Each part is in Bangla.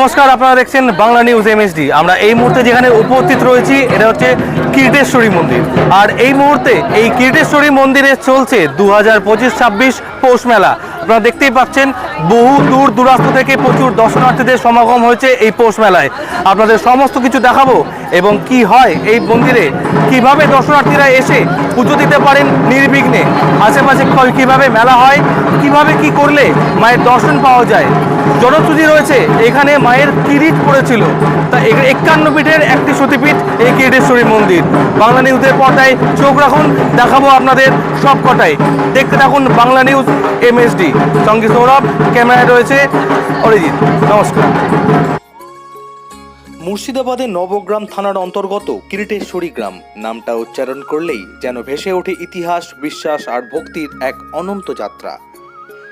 নমস্কার, আপনারা দেখছেন বাংলা নিউজ এমএসডি আমরা এই মুহূর্তে যেখানে উপস্থিত রয়েছি, এটা হচ্ছে কীর্তেশ্বরী মন্দির। আর এই মুহূর্তে এই কীর্তেশ্বরী মন্দিরে চলছে দু হাজার পঁচিশ ছাব্বিশ পৌষ মেলা। আপনারা দেখতেই পাচ্ছেন বহু দূর দূরান্ত থেকে প্রচুর দর্শনার্থীদের সমাগম হয়েছে এই পৌষ মেলায়। আপনাদের সমস্ত কিছু দেখাবো এবং কি হয় এই মন্দিরে, কীভাবে দর্শনার্থীরা এসে পুজো দিতে পারেন নির্বিঘ্নে? আশেপাশে কীভাবে মেলা হয়, কীভাবে কি করলে মায়ের দর্শন পাওয়া যায়? জনশ্রুতি রয়েছে, এখানে মায়ের কিরিট পড়েছিল। তা একান্ন পীঠের একটি সতীপীঠ এই কিরিটেশ্বরী মন্দির। বাংলা নিউজের পর্দায় চোখ রাখুন, দেখাবো আপনাদের সব কটাই দেখতে থাকুন বাংলা নিউজ এমএসডি। সঙ্গে সৌরভ ক্যামেরায় রয়েছে অরিজিৎ। নমস্কার। মুর্শিদাবাদের নবগ্রাম থানার অন্তর্গত কিরিটেশ্বরী গ্রাম। নামটা উচ্চারণ করলেই যেন ভেসে ওঠে ইতিহাস, বিশ্বাস আর ভক্তির এক অনন্ত যাত্রা।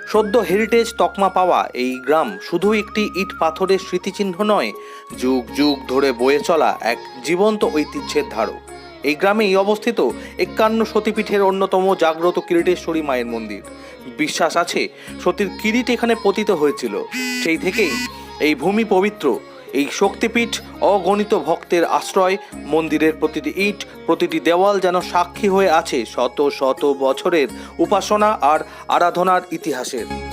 সদ্য হেরিটেজ তকমা পাওয়া এই গ্রাম শুধু একটি ইট পাথরের স্মৃতিচিহ্ন নয়, যুগ যুগ ধরে বয়ে চলা এক জীবন্ত ঐতিহ্যের ধারক। এই গ্রামেই অবস্থিত একান্ন সতীপীঠের অন্যতম জাগ্রত কিরিটেশ্বরী মায়ের মন্দির। বিশ্বাস আছে, সতীর কিরিট এখানে পতিত হয়েছিল। সেই থেকেই এই ভূমি পবিত্র। এই শক্তিপীঠ অগণিত ভক্তের আশ্রয়, মন্দিরের প্রতিটি ইট, প্রতিটি দেওয়াল যেন সাক্ষী হয়ে আছে শত শত বছরের উপাসনা আর আরাধনার ইতিহাসের।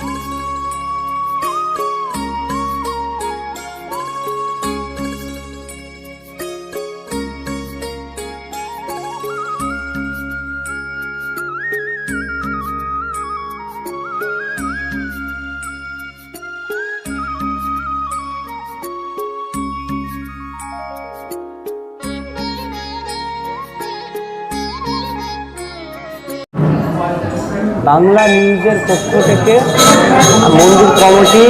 বাংলা নিউজের পক্ষ থেকে মন্দির কমিটি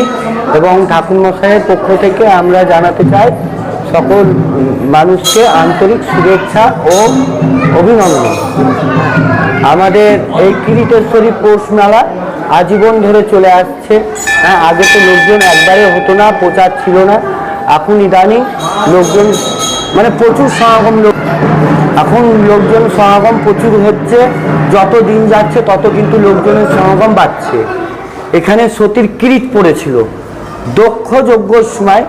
এবং ঠাকুরমশাইয়ের পক্ষ থেকে আমরা জানাতে চাই সকল মানুষকে আন্তরিক শুভেচ্ছা ও অভিনন্দন। আমাদের এই কিরিটেশ্বরী পৌষ মেলা আজীবন ধরে চলে আসছে। হ্যাঁ আগে তো লোকজন একবারে হতো না, প্রচার ছিল না। এখন ইদানিং লোকজন মানে প্রচুর সমাগম লোক এখন লোকজন সমাগম প্রচুর হচ্ছে, যত দিন যাচ্ছে তত কিন্তু লোকজনের সমাগম বাড়ছে। এখানে সতীর কিরিট পড়েছিল। দক্ষ যজ্ঞর সময়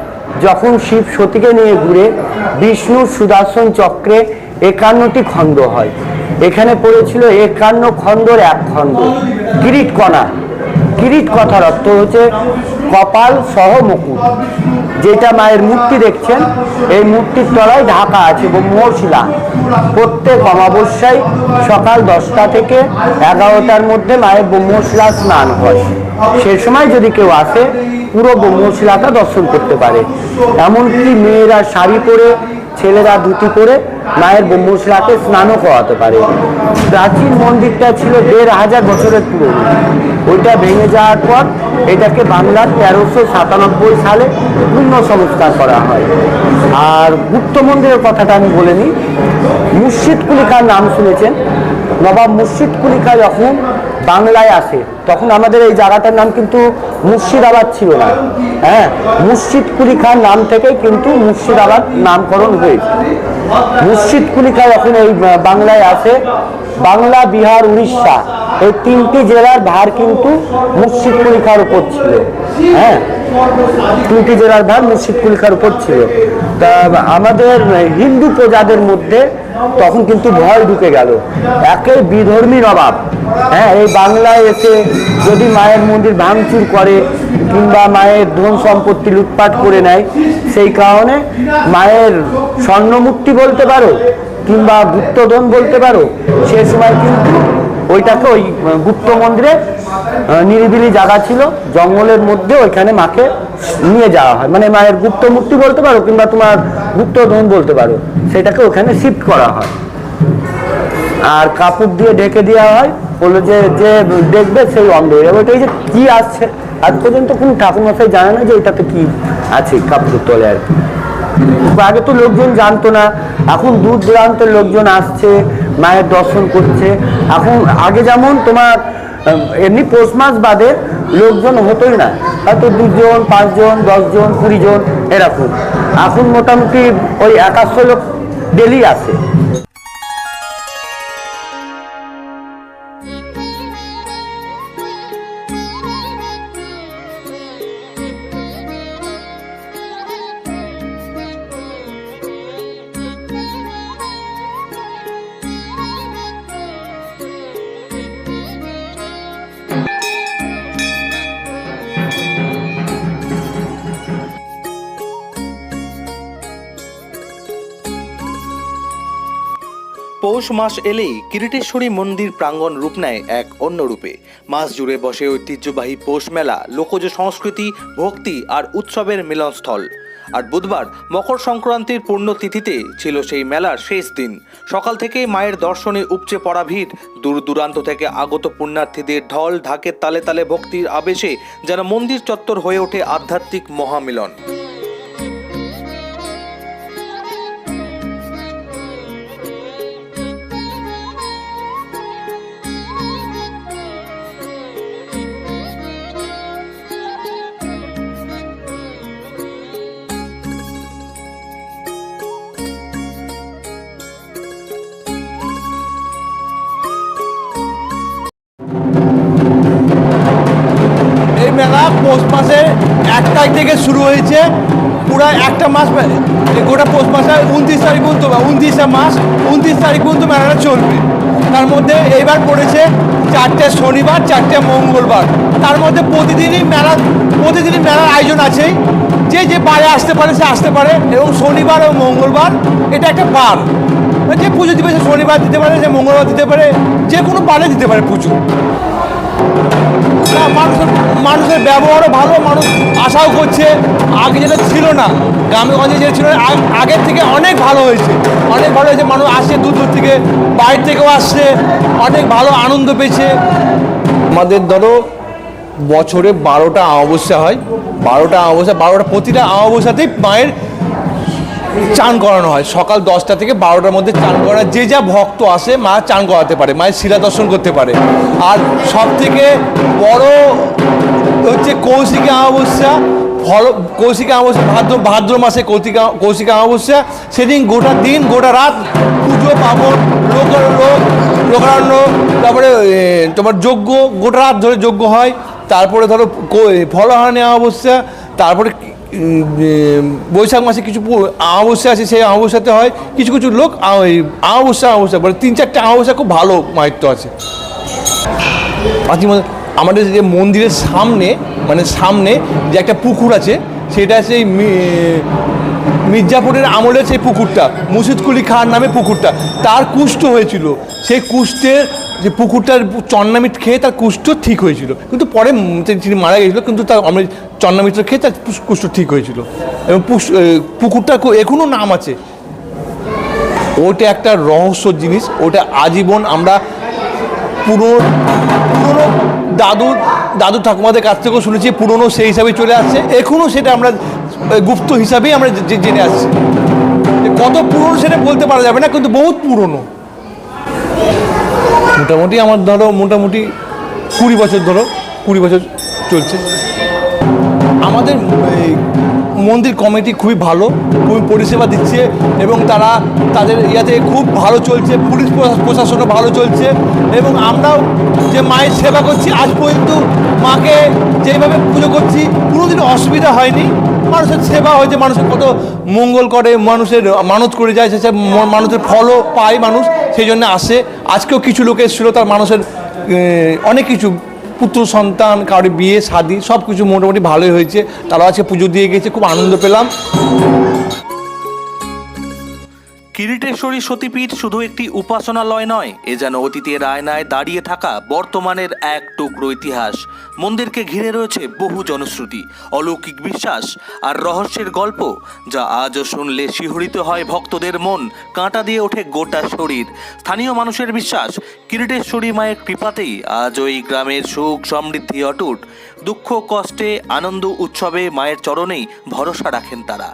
যখন শিব সতীকে নিয়ে ঘুরে বিষ্ণু সুদর্শন চক্রে একান্নটি খণ্ড হয়। এখানে পড়েছিল একান্ন খণ্ডর এক খণ্ড। কিরিট কণা। কিরিট কথার অর্থ হচ্ছে কপাল সহ মুকুট। যেটা মায়ের মূর্তি দেখছেন, এই মূর্তির তলায় ঢাকা আছে ব্রহ্মশিলা। প্রত্যেক অমাবস্যায় সকাল দশটা থেকে এগারোটার মধ্যে মায়ের ব্রহ্মশিলা স্নান হয়। সে সময় যদি কেউ আসে, পুরো ব্রহ্মশিলাটা দর্শন করতে পারে। এমনকি মেয়েরা শাড়ি পরে ছেলেরা ধুতি পরে মায়ের ব্রহ্মশিলাকে স্নানও করাতে পারে। প্রাচীন মন্দিরটা ছিল দেড় হাজার বছরের পুরনো। ওইটা ভেঙে যাওয়ার পর এটাকে বাংলার তেরোশো সাতানব্বই সালে পূর্ণ সংস্কার করা হয়। আর গুপ্ত মন্দিরের কথাটা আমি বলে নিই। মুর্শিদ কুলিকার নাম শুনেছেন। নবাব মুর্শিদ কুলিকা যখন বাংলায় আসে তখন আমাদের এই জায়গাটার নাম কিন্তু মুর্শিদাবাদ ছিল না। হ্যাঁ মুর্শিদ কুলি খান নাম থেকেই কিন্তু মুর্শিদাবাদ নামকরণ হয়েছে। মুর্শিদ কুলি খান যখন এই বাংলায় আসে বাংলা, বিহার, উড়িষ্যা, এই তিনটি জেলার ভার কিন্তু মুর্শিদ কুলি খার উপর ছিল। হ্যাঁ তিনটি জেলার ভার মুর্শিদ কুলি খার উপর ছিল। তা, আমাদের হিন্দু প্রজাদের মধ্যে তখন কিন্তু ভয় ঢুকে গেল। একে বিধর্মী অভাব। হ্যাঁ এই বাংলায় এসে যদি মায়ের মন্দির ভাঙচুর করে কিংবা মায়ের ধন সম্পত্তি লুটপাট করে নেয়, সেই কারণে মায়ের স্বর্ণমূর্তি বলতে পারো কিংবা গুপ্তধন বলতে পারো, সে সময় কিন্তু ওইটাকে ওই গুপ্ত মন্দিরে নিরিবিলি জায়গা ছিল, জঙ্গলের মধ্যে ওইখানে মাকে নিয়ে যাওয়া হয়। মানে মায়ের গুপ্ত মূর্তি বলতে পারো কিংবা তোমার গুপ্তধন বলতে পারো, সেটাকে ওখানে শিফট করা হয়। আর কাপড় দিয়ে ঢেকে দেওয়া হয়, বলল যে যে দেখবে সেই অন্ধ হয়ে যাবে। ওইটাই যে কি আসছে, আজ পর্যন্ত কোনো ঠাকুরমশাই জানে না যে এটাতে কি আছে কাপড়ের তলে আর কি। আগে তো লোকজন জানতো না, এখন দূর দূরান্তের লোকজন আসছে মায়ের দর্শন করছে। এখন আগে যেমন তোমার এমনি পৌষ মাস বাদে লোকজন হতোই না। হয়তো দুজন, পাঁচজন, দশজন, কুড়িজন, এরকম। এখন মোটামুটি ওই একাশো লোক ডেলি আসে। পৌষ মাস এলেই কিরিটেশ্বরী মন্দির প্রাঙ্গণ রূপ নেয় এক অন্য রূপে। মাস জুড়ে বসে ঐতিহ্যবাহী পৌষ মেলা, লোকজ সংস্কৃতি, ভক্তি আর উৎসবের মিলনস্থল। আর বুধবার মকর সংক্রান্তির পুণ্যতিথিতে ছিল সেই মেলার শেষ দিন। সকাল থেকেই মায়ের দর্শনে উপচে পড়া ভিড়, দূর দূরান্ত থেকে আগত পুণ্যার্থীদের ঢল, ঢাকের তালে তালে ভক্তির আবেশে যেন মন্দির চত্বর হয়ে ওঠে আধ্যাত্মিক মহামিলন। এক তারিখ থেকে শুরু হয়েছে। পুরো একটা মাস গোটা পৌষ মাসে উনত্রিশ তারিখ পর্যন্ত উনত্রিশে মাস, উনত্রিশ তারিখ পর্যন্ত মেলাটা চলবে। তার মধ্যে এইবার পড়েছে চারটে শনিবার, চারটে মঙ্গলবার। তার মধ্যে প্রতিদিনই মেলা প্রতিদিনই মেলার আয়োজন আছেই। যে যে বারে আসতে পারে, সে আসতে পারে। এবং শনিবার ও মঙ্গলবার এটা একটা বার। যে পুজো দিবে, সে শনিবার দিতে পারে যে মঙ্গলবার দিতে পারে, যে কোনো বারে দিতে পারে পুজো। মানুষের মানুষের ব্যবহারও ভালো, মানুষ আশাও করছে। আগে যেটা ছিল না, গ্রামে গঞ্জে যেটা ছিল আগের থেকে অনেক ভালো হয়েছে। অনেক ভালো হয়েছে, মানুষ আসছে দূর দূর থেকে, বাইরে থেকেও আসছে, অনেক ভালো আনন্দ পেয়েছে। আমাদের ধরো, বছরে বারোটা অমাবস্যা হয়। বারোটা অমাবস্যা, বারোটা প্রতিটা অমাবস্যাতেই মায়ের চান করানো হয়। সকাল দশটা থেকে বারোটার মধ্যে চান করা। যে যা ভক্ত আসে, মা চান করাতে পারে, মায়ের শিলা দর্শন করতে পারে। আর সব থেকে বড় হচ্ছে কৌশিকী অমাবস্যা, ফল, কৌশিকী অমাবস্যা, ভাদ্র ভাদ্র মাসে কৌশিকা, কৌশিকী অমাবস্যা। সেদিন গোটা দিন, গোটা রাত পুজো পাবন লোক লোক লোকারণ্য, তারপরে তোমার যজ্ঞ, গোটা রাত ধরে যজ্ঞ হয়। তারপরে ধরো ফলহানি অমাবস্যা, তারপরে বৈশাখ মাসে কিছু অমাবস্যা আছে, সেই অমাবস্যাতে হয় কিছু কিছু লোক, আ- ওই অমাবস্যা অমাবস্যা বলে তিন চারটে অমাবস্যা খুব ভালো মাহিত্য আছে। আমাদের যে মন্দিরের সামনে মানে সামনে যে একটা পুকুর আছে, সেটা সেই মির্জাপুরের আমলের সেই পুকুরটা মুর্শিদকুলি খান নামে পুকুরটা, তার কুষ্ঠ হয়েছিল। সেই কুষ্ঠের যে পুকুরটার চন্নামিট খেয়ে তার কুষ্ঠ ঠিক হয়েছিল। কিন্তু পরে তিনি- মারা গেছিল, কিন্তু তার আমরা চন্নামিত্র খেয়ে তার কুষ্ঠ ঠিক হয়েছিল। এবং পুকুরটা এখনও নাম আছে। ওটা একটা রহস্য জিনিস। ওটা আজীবন আমরা পুরো, পুরনো দাদু দাদু ঠাকুমাদের কাছ থেকেও শুনেছি, পুরনো সেই হিসাবে চলে আসছে। এখনও সেটা আমরা গুপ্ত হিসাবেই আমরা জেনে আসছি। কত পুরনো সেটা বলতে পারা যাবে না, কিন্তু বহুত পুরনো। মোটামুটি আমার ধরো মোটামুটি কুড়ি বছর ধরো, কুড়ি বছর চলছে। আমাদের মন্দির কমিটি খুবই ভালো, খুবই পরিষেবা দিচ্ছে এবং তারা তাদের ইয়াতে খুব ভালো চলছে, পুলিশ প্রশা- প্রশাসনও ভালো চলছে এবং আমরাও যে মায়ের সেবা করছি, আজ পর্যন্ত মাকে যেভাবে পুজো করছি কোনোদিন অসুবিধা হয়নি। মানুষের সেবা হয়েছে, মানুষের কত মঙ্গল করে, মানুষের মানত করে যায়, সে মানুষের ফলও পায় মানুষ। সেই জন্য আসে। আজকেও কিছু লোক এসেছিল, তার মানুষের অনেক কিছু। পুত্র, সন্তান, কারোর বিয়ে, শাদি সব কিছু মোটামুটি ভালোই হয়েছে। তারা আজকে পুজো দিয়ে গেছে, খুব আনন্দ পেলাম। কিরিটেশ্বরী সতীপীঠ শুধু একটি উপাসনালয় নয়, এ যেন অতীতের আয়নায় দাঁড়িয়ে থাকা বর্তমানের এক টুকরো ইতিহাস। মন্দিরকে ঘিরে রয়েছে বহু জনশ্রুতি, অলৌকিক বিশ্বাস আর রহস্যের গল্প, যা আজও শুনলে শিহরিত হয় ভক্তদের মন, কাঁটা দিয়ে ওঠে গোটা শরীর। স্থানীয় মানুষের বিশ্বাস কিরিটেশ্বরী মায়ের কৃপাতেই আজও এই গ্রামের সুখ সমৃদ্ধি অটুট। দুঃখ, কষ্টে, আনন্দ, উৎসবে মায়ের চরণেই ভরসা রাখেন তারা।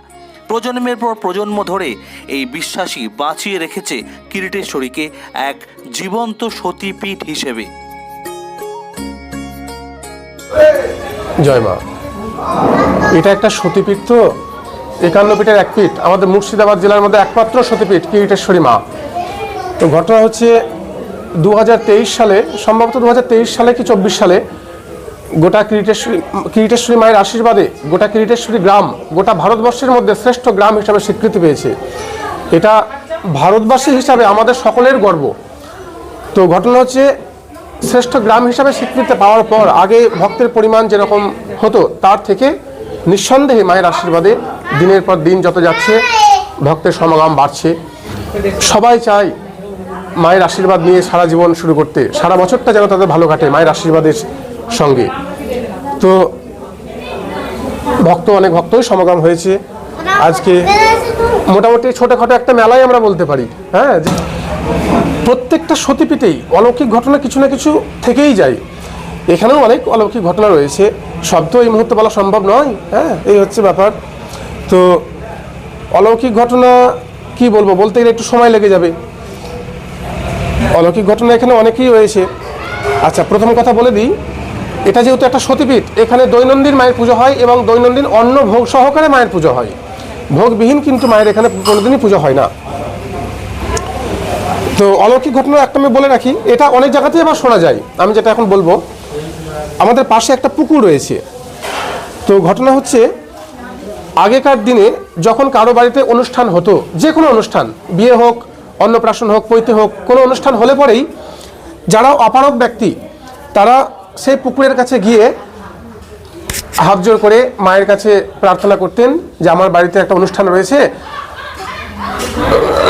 প্রজন্মের পর প্রজন্ম ধরে এই বিশ্বাসী বাঁচিয়ে রেখেছে কিরিটেশ্বরীকে এক জীবন্ত সতীপীঠ হিসেবে। জয় মা। এটা একটা সতীপীঠ তো? একান্ন পীঠের এক পীঠ। আমাদের মুর্শিদাবাদ জেলার মধ্যে একমাত্র সতীপীঠ, কিরিটেশ্বরী মা। তো ঘটনা হচ্ছে দু হাজার তেইশ সালে, সম্ভবত দু হাজার তেইশ সালে কি চব্বিশ সালে গোটা কিরিটেশ্বরী কিরিটেশ্বরী মায়ের আশীর্বাদে গোটা কিরিটেশ্বরী গ্রাম, গোটা ভারতবর্ষের মধ্যে শ্রেষ্ঠ গ্রাম হিসাবে স্বীকৃতি পেয়েছে। এটা ভারতবাসী হিসাবে আমাদের সকলের গর্ব। তো ঘটনা হচ্ছে, শ্রেষ্ঠ গ্রাম হিসাবে স্বীকৃতি পাওয়ার পর আগে ভক্তের পরিমাণ যেরকম হতো, তার থেকে নিঃসন্দেহে মায়ের আশীর্বাদে দিনের পর দিন যত যাচ্ছে, ভক্তের সমাগম বাড়ছে। সবাই চায় মায়ের আশীর্বাদ নিয়ে সারা জীবন শুরু করতে। সারা বছরটা যেন তাদের ভালো কাটে, মায়ের আশীর্বাদের সঙ্গে। তো ভক্ত, অনেক ভক্তই সমাগম হয়েছে। আজকে মোটামুটি ছোটোখাটো একটা মেলাই আমরা বলতে পারি হ্যাঁ? প্রত্যেকটা সতীপীঠেই অলৌকিক ঘটনা কিছু না কিছু থেকেই যায়। এখানেও অনেক অলৌকিক ঘটনা রয়েছে। সব তো এই মুহূর্তে বলা সম্ভব নয় হ্যাঁ? এই হচ্ছে ব্যাপার। তো অলৌকিক ঘটনা কি বলব? বলতে গেলে একটু সময় লেগে যাবে। অলৌকিক ঘটনা এখানে অনেকেই রয়েছে। আচ্ছা প্রথম কথা বলে দিই। এটা যেহেতু একটা সতীপীঠ, এখানে দৈনন্দিন মায়ের পুজো হয় এবং দৈনন্দিন অন্ন ভোগ সহকারে মায়ের পুজো হয়। ভোগবিহীন কিন্তু মায়ের এখানে কোনোদিনই পুজো হয় না। তো অলৌকিক ঘটনা একটা আমি বলে রাখি, এটা অনেক জায়গাতেই আবার শোনা যায়। আমি যেটা এখন বলব, আমাদের পাশে একটা পুকুর রয়েছে। তো ঘটনা হচ্ছে, আগেকার দিনে যখন কারও বাড়িতে অনুষ্ঠান হতো যে কোনো অনুষ্ঠান, বিয়ে হোক, অন্নপ্রাশন হোক, পৈতে হোক, কোনো অনুষ্ঠান হলে পরেই যারা অপারক ব্যক্তি, তারা সেই পুকুরের কাছে গিয়ে হাত জোর করে মায়ের কাছে প্রার্থনা করতেন যে আমার বাড়িতে একটা অনুষ্ঠান রয়েছে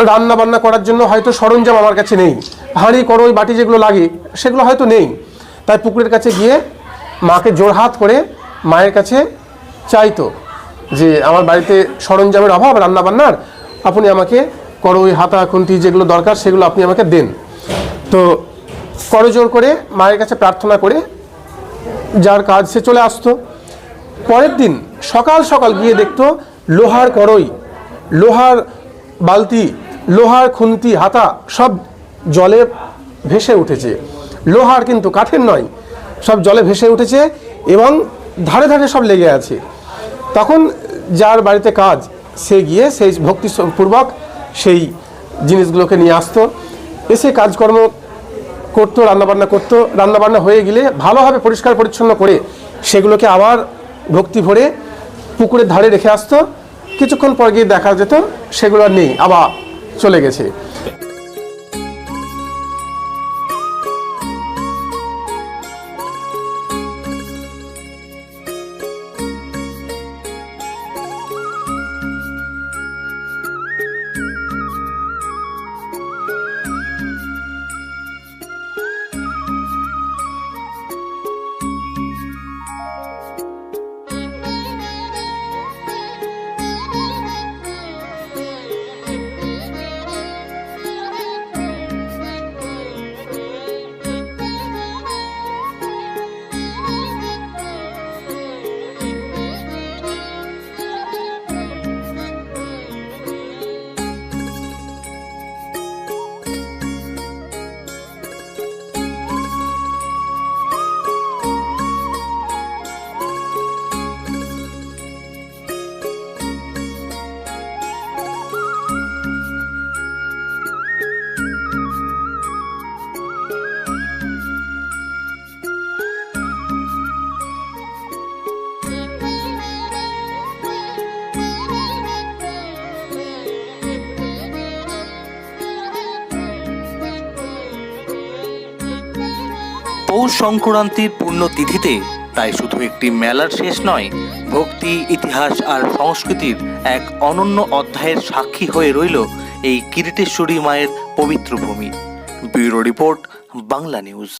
রান্না বান্না করার জন্য হয়তো সরঞ্জাম আমার কাছে নেই, হাঁড়ি কড়ই বাটি যেগুলো লাগে সেগুলো হয়তো নেই। তাই পুকুরের কাছে গিয়ে মাকে জোরহাত করে মায়ের কাছে চাইতো যে আমার বাড়িতে সরঞ্জামের অভাব রান্না বান্নার আপনি আমাকে কড়ই হাতা, খুন্তি যেগুলো দরকার সেগুলো আপনি আমাকে দেন। তো করজোর করে মায়ের কাছে প্রার্থনা করে যার কাজ সে চলে আসতো। পরের দিন সকাল সকাল গিয়ে দেখতো লোহার করই, লোহার বালতি, লোহার খুন্তি, হাতা সব জলে ভেসে উঠেছে। লোহার কিন্তু কাঠের নয়, সব জলে ভেসে উঠেছে এবং ধারে ধারে সব লেগে আছে। তখন যার বাড়িতে কাজ, সে গিয়ে সেই ভক্তিপূর্বক সেই জিনিসগুলোকে নিয়ে আসতো। এসে কাজকর্ম করতো, রান্নাবান্না করতো, রান্নাবান্না হয়ে গেলে ভালোভাবে পরিষ্কার পরিচ্ছন্ন করে সেগুলোকে আবার ভক্তি ভরে পুকুরের ধারে রেখে আসতো। কিছুক্ষণ পর গিয়ে দেখা যেত সেগুলো নেই, আবার চলে গেছে। পৌষ সংক্রান্তির তিথিতে। তাই শুধু একটি মেলার শেষ নয়, ভক্তি, ইতিহাস আর সংস্কৃতির এক অনন্য অধ্যায়ের সাক্ষী হয়ে রইল এই কিরিটেশ্বরী মায়ের পবিত্র ভূমি। Bureau report, Bangla news.